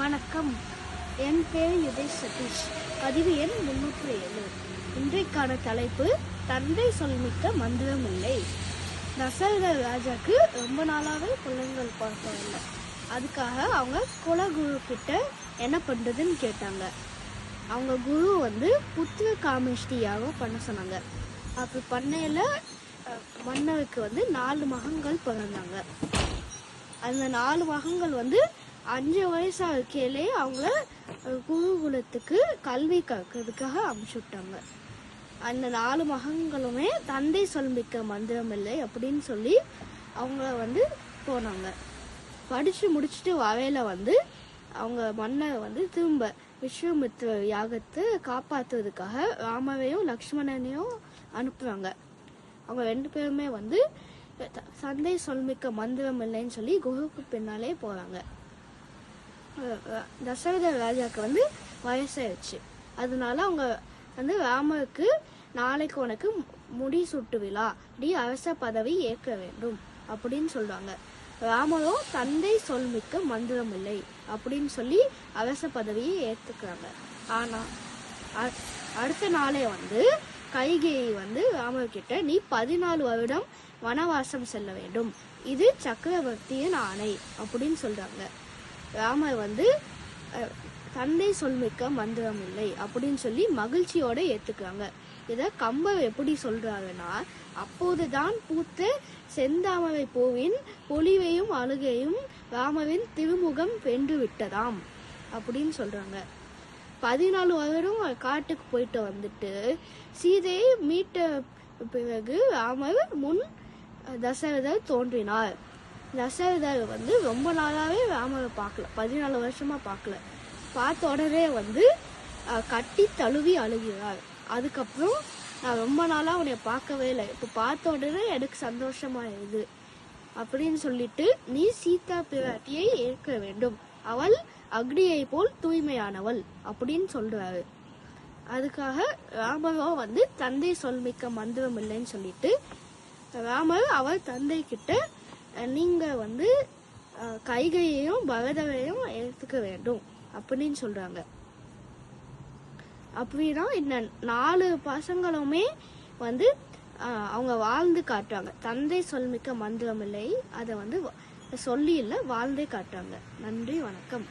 வணக்கம். என் பேர் யுதேஷ் சதீஷ். பதிவு எண் முன்னூற்றி ஏழு. இன்றைக்கான தலைப்பு தந்தை சொல்மிக்க மந்திரம் இல்லை. தசரத ராஜாக்கு ரொம்ப நாளாகவே குழந்தைகள் பார்க்கவில்லை அதுக்காக அவங்க குலகுரு கிட்ட என்ன பண்ணுறதுன்னு கேட்டாங்க. அவங்க குரு வந்து புத்திர காமிஷ்டி யாகம் பண்ண சொன்னாங்க. அப்படி பண்ணையில் மன்னருக்கு வந்து நாலு மகன்கள் பிறந்தாங்க. அந்த நாலு மகன்கள் வந்து அஞ்சு வயசா இருக்கையிலே அவங்கள குருகுலத்துக்கு கல்வி கற்கிறதுக்காக அமுச்சு விட்டாங்க. அந்த நாலு மகன்களுமே தந்தை சொல்மிக்க மந்திரம் இல்லை அப்படின்னு சொல்லி அவங்கள வந்து போனாங்க. படித்து முடிச்சுட்டு வரையில வந்து அவங்க மன்னர் வந்து திரும்ப விஸ்வமித்ர யாகத்தை காப்பாற்றுவதுக்காக ராமரையும் லக்ஷ்மணனையும் அனுப்புகிறாங்க அவங்க ரெண்டு பேருமே வந்து சந்தை தந்தை சொல்மிக்க மந்திரம் இல்லைன்னு சொல்லி குருவுக்கு பின்னாலே போகிறாங்க தசரத ராஜாக்கு வந்து வயசாயிடுச்சு. அதனால அவங்க வந்து ராமருக்கு நாளைக்கு உனக்கு முடி சுட்டு விழா. நீ அரச பதவி ஏற்க வேண்டும் அப்படின்னு சொல்றாங்க. ராமரோ தந்தை சொல்மிக்க மந்திரம் இல்லை அப்படின்னு சொல்லி அரச பதவியை ஏற்றுக்கிறாங்க ஆனா அ- அடுத்த நாளே வந்து கைகேயி வந்து ராமர்கிட்ட நீ பதினாலு வருடம் வனவாசம் செல்ல வேண்டும். இது சக்கரவர்த்தியின் ஆணை அப்படின்னு சொல்றாங்க. ராமர் வந்து தந்தை சொல்மிக்க மந்திரம் இல்லை அப்படின்னு சொல்லி மகிழ்ச்சியோட ஏத்துக்கிறாங்க. இத கம்பர் எப்படி சொல்றாருன்னா அப்போதுதான் பூத்த செந்தாமரை பூவின் பொலிவையும் அழுகையும் ராமரின் திருமுகம் வென்று விட்டதாம் அப்படின்னு சொல்றாங்க. பதினாலு வருடம் காட்டுக்கு போயிட்டு வந்துட்டு சீதையை மீட்ட பிறகு ராமர் முன் தசரதர் தோன்றினார். தசரதர் வந்து ரொம்ப நாளாகவே ராமரை பார்க்கல. பதினாலு வருஷமாக பார்க்கல. பார்த்த உடனே வந்து கட்டி தழுவி அழுகிறார். அதுக்கப்புறம் நான் ரொம்ப நாளாக உன்னை பார்க்கவே இல்லை. இப்போ பார்த்த உடனே எனக்கு சந்தோஷமாயிருது அப்படின்னு சொல்லிட்டு நீ சீதா பிராட்டியை ஏற்க வேண்டும். அவள் அக்னியை போல் தூய்மையானவள் அப்படின்னு சொல்றாரு. அதுக்காக ராமரோ வந்து தந்தை சொல்மிக்க மந்திரம் இல்லைன்னு சொல்லிட்டு ராமர் அவர் தந்தை கிட்ட நீங்கள் வந்து கைகையையும் பகதவையும் எடுத்துக்க வேண்டும். அப்படின்னு சொல்கிறாங்க அப்படின்னா இந்த நாலு பசங்களுமே வந்து அவங்க வாழ்ந்து காட்டுறாங்க தந்தை சொல்மிக்க மந்திரம் இல்லை அதை வந்து சொல்லி இல்லை வாழ்ந்தே காட்டுறாங்க நன்றி வணக்கம்.